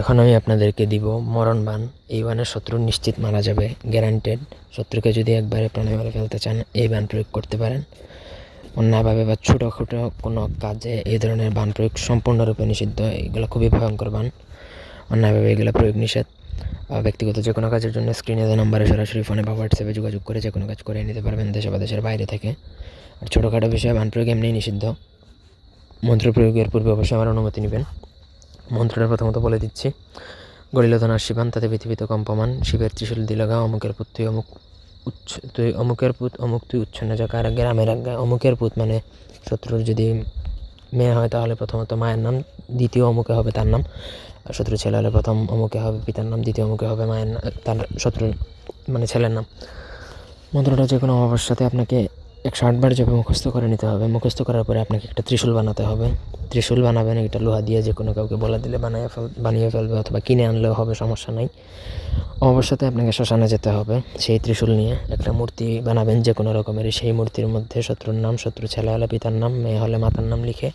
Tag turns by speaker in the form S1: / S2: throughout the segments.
S1: এখন আমি আপনাদেরকে দিব মরণ বান এই বানের শত্রু নিশ্চিত মারা যাবে গ্যারান্টেড শত্রুকে যদি একবারে প্রাণে মেরে ফেলতে চান, এই বান প্রয়োগ করতে পারেন। অন্যায়ভাবে বা ছোটোখাটো কোনো কাজে এই ধরনের বান প্রয়োগ সম্পূর্ণরূপে নিষিদ্ধ। এগুলো খুবই ভয়ঙ্কর বান অন্যায়ভাবে এগুলো প্রয়োগ নিষেধ। ব্যক্তিগত যে কোনো কাজের জন্য স্ক্রিনে দেওয়া নাম্বারে সরাসরি ফোনে বা হোয়াটসঅ্যাপে যোগাযোগ করে যে কোনো কাজ করে নিতে পারবেন দেশে বা দেশের বাইরে থেকে। আর ছোটোখাটো বিষয়ে বান প্রয়োগ এমনিই নিষিদ্ধ। মন্ত্র প্রয়োগের পূর্বে অবশ্যই আমার অনুমতি নেবেন। মন্ত্রটা প্রথমত বলে দিচ্ছি। গরিলধনার শিবান তাতে পৃথিবীতে কম্পমান, শিবের ত্রিশূল দিলগা অমুকের পুত তুই অমুক উচ্ছ তুই অমুকের পুত অমুক তুই উচ্ছন্ন যাকা আর গ্রামের আজ্ঞা। অমুকের পুত মানে শত্রুর যদি মেয়ে হয় তাহলে প্রথমত মায়ের নাম, দ্বিতীয় অমুকে হবে তার নাম। আর শত্রু ছেলে হলে প্রথম অমুকে হবে পিতার নাম, দ্বিতীয় অমুকে হবে মায়ের তার শত্রুর মানে ছেলের নাম। মন্ত্রটা যে কোনো অমাবস্যার সাথে আপনাকে একশো আটবার জপে মুখস্থ করে নিতে হবে। মুখস্থ করার পরে আপনাকে একটা ত্রিশূল বানাতে হবে। ত্রিশূল বানাবেন এটা লোহা দিয়ে যে কোনো কাউকে বলে দিলে বানিয়ে ফেল, বানিয়ে ফেলবে অথবা কিনে আনলেও হবে, সমস্যা নাই। অমাবস্যাতে আপনাকে শ্মশানে যেতে হবে। সেই ত্রিশূল নিয়ে একটা মূর্তি বানাবেন যে কোনো রকমের সেই মূর্তির মধ্যে শত্রুর নাম, শত্রু ছেলে হলে পিতার নাম, মেয়ে হলে মাতার নাম লিখে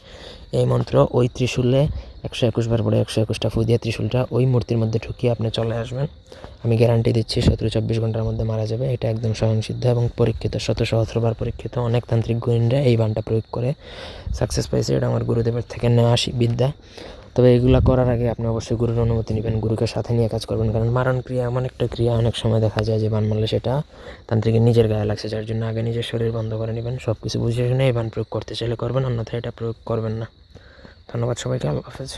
S1: এই মন্ত্র, ওই ত্রিশূলে একশো একুশ বার পরে একশো একুশটা ফু দিয়ে ত্রিশূলটা ওই মূর্তির মধ্যে ঢুকিয়ে আপনি চলে আসবেন। আমি গ্যারান্টি দিচ্ছি শত্রু চব্বিশ ঘণ্টার মধ্যে মারা যাবে। এটা একদম স্বয়ংসিদ্ধ এবং পরীক্ষিত। শত সহস্রবার পরীক্ষিত। অনেক তান্ত্রিক গুণীরা এই বানটা প্রয়োগ করে সাকসেস পাইছে এটা আমার গুরুদেবের থেকে নেওয়া বিদ্যা। তবে এগুলো করার আগে আপনি অবশ্যই গুরুর অনুমতি নেবেন, গুরুকে সাথে নিয়ে কাজ করবেন। কারণ মারণ ক্রিয়া এমন একটা ক্রিয়া, অনেক সময় দেখা যায় যে বান মারলে সেটা তান্ত্রিকের নিজের গায়ে লাগছে। যার জন্য আগে নিজের শরীর বন্ধ করে নেবেন সব কিছু বুঝে শুনে এই বান প্রয়োগ করতে চাইলে করবেন, অন্যথায় এটা প্রয়োগ করবেন না। ধন্যবাদ সবাইকে, আল্লাহ হাফেজ।